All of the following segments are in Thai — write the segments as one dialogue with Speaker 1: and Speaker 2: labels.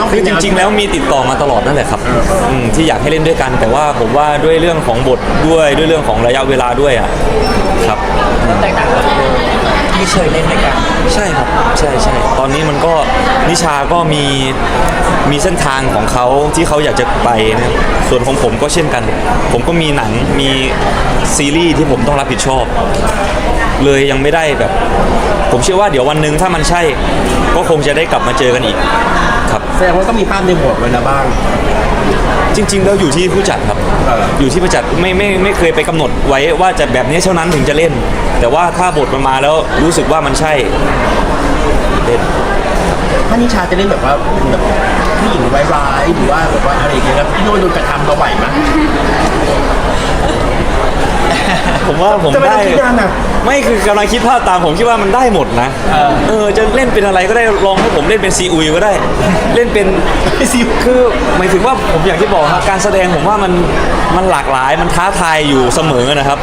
Speaker 1: ต้อง
Speaker 2: คื
Speaker 1: เป็
Speaker 2: อนจ
Speaker 1: แนว
Speaker 2: ริง ๆ แล้วมีติดต่อมาตลอดนั่นแหละครับมที่อยากให้เล่นด้วยกัน แต่ว่าผมว่าด้วยเรื่องของบทด้วยด้วยเรื่องของระยะเวลาด้วยอะครับ
Speaker 1: แตกต่างกับที่เคยเล่นด้วยกัน
Speaker 2: ใช่ครับใช่ใช่ตอนนี้มันก็นิชาก็มีมีเส้นทางของเขาที่เขาอยากจะไปนะส่วนของผมก็เช่นกัน ผมก็มีหนังมีซีรีส์ที่ผมต้องรับผิดชอบ เลยยังไม่ได้แบบ ผมเชื่อว่าเดี๋ยววันหนึ่งถ้ามันใช่ ก็คงจะได้กลับมาเจอกันอีก ครับ
Speaker 1: แสดงว่าก็มีภาพในหัวไว้แล้วบ้าง
Speaker 2: จริง ๆ แล้วอยู่ที่ผู้จัดครับ
Speaker 1: เออ
Speaker 2: อยู่ที่ผู้จัดไม่ไม่ไม่เคยไปกำหนดไว้ว่าจะแบบนี้เท่านั้นถึงจะเล่น แต่ว่าถ้าบทมันมาแล้วรู้สึกว่ามันใช่เล่น
Speaker 1: ถ้านิชาจะเล่นแบบว่าแบบผู้หญิงร้ายๆหรือว่าแบบว่าอะไรอย่างเงี้ยแล้วพี่โน่นโดนกระทำเราไหวไหม
Speaker 2: ผมว่าผม
Speaker 1: จะไม่
Speaker 2: ได้
Speaker 1: ต้องคิดนานอะ
Speaker 2: ไม่คือกำลังคิดภาพตามผมคิดว่ามันได้หมดนะ
Speaker 1: เออ
Speaker 2: เออจะเล่นเป็นอะไรก็ได้ลองให้ผมเล่นเป็นซีอุยก็ได้ เล่นเป็นซีคือหมายถึงว่าผมอย่างที่บอกครับการแสดงผมว่ามันมันหลากหลายมันท้าทายอยู่เสมอนะครับ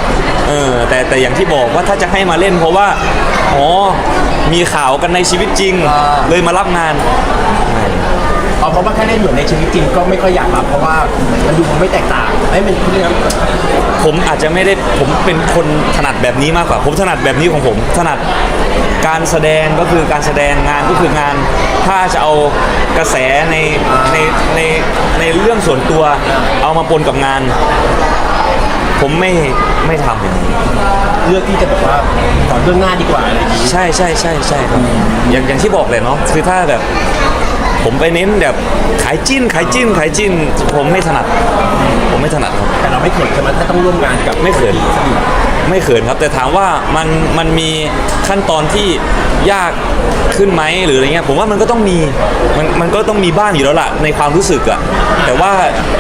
Speaker 2: เออแต่แต่อย่างที่บอกว่าถ้าจะให้มาเล่น เพราะว่าอ๋อมีข่าวกันในชีวิตจริง เลยมารับงาน
Speaker 1: อ๋อ เพราะว่าถ้าเล่นเหมือนในชีวิตจริงก็ไม่ค่อยอยากรับเพราะว่ามันดูมันไม่แตกต่างไอ้ยมันเรื่อง
Speaker 2: ผมอาจจะไม่ได้ผมเป็นคนถนัดแบบนี้มากกว่า ผมถนัดแบบนี้ของผม ถนัดการแสดงก็คือการแสดงงานก็คืองาน ถ้าจะเอากระแสในในในในเรื่องส่วนตัว เอามาปนกับงาน ผมไม่ไม่ทำอย่างนี้
Speaker 1: เลือกที่จะแบบว่าขอเรื่องหน้าดีกว่าอะไรอย่างงี้
Speaker 2: ใช่ใช่ใช่ใช่ครับอย่างอย่างที่บอกเลยเนาะคือถ้าแบบ ผมไปเน้นแบบขายจิ้นขายจิ้นขายจิ้น ผมไม่ถนัด ผมไม่ถนัดครับ
Speaker 1: แต่เราไม่เขินใช่ไหมถ้าต้องร่วมงานกับ
Speaker 2: ไม่เขิน ไม่เขินครับ แต่ถามว่ามันมันมีขั้นตอนที่ยากขึ้นไหมหรืออะไรเงี้ยผมว่ามันก็ต้องมีมันมันก็ต้องมีบ้างอยู่แล้วล่ะในความรู้สึกอะแต่ว่า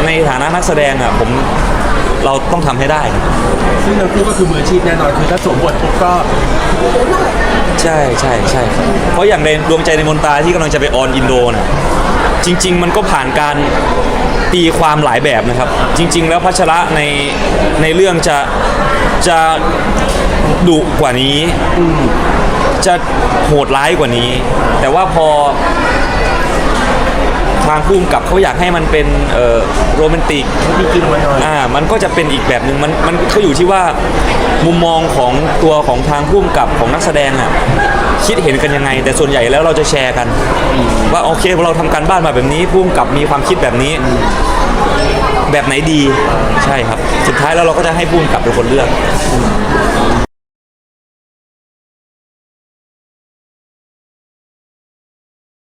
Speaker 2: ในฐานะนักแสดงอะผมเราต้องทำให้ได้
Speaker 1: ซึ่งทั้งคู่ก็คือมืออาชีพแน่นอนคือถ้าสวมบทปุ๊บก็
Speaker 2: ใช่ใช่ใช่ครับเพราะอย่างในดวงใจในมนตราที่กำลังจะไปออนอินโดน่ะจริง ๆ มันก็ผ่านการตีความหลายแบบนะครับ จริง ๆ แล้วพัชระในในเรื่องจะจะดุกว่านี้ จะโหดร้ายกว่านี้ แต่ว่าพอ ทางภูมิกับเขาอยากให้มันเป็นเอ่อโรแมนติก
Speaker 1: มีกินไว้หน่อย
Speaker 2: อ่ามันก็จะเป็นอีกแบบหนึ่งมันมันก็อยู่ที่ว่ามุมมองของตัวของทางผู้กำกับของนักแสดงอะคิดเห็นกันยังไง แต่ส่วนใหญ่แล้วเราจะแชร์กัน ว่าโอเคเราทำการบ้านมาแบบนี้ผู้กำกับมีความคิดแบบนี้ แบบไหนดีใช่ครับ สุดท้ายแล้วเราก็จะให้ผู้กำกับเป็นคนเลือก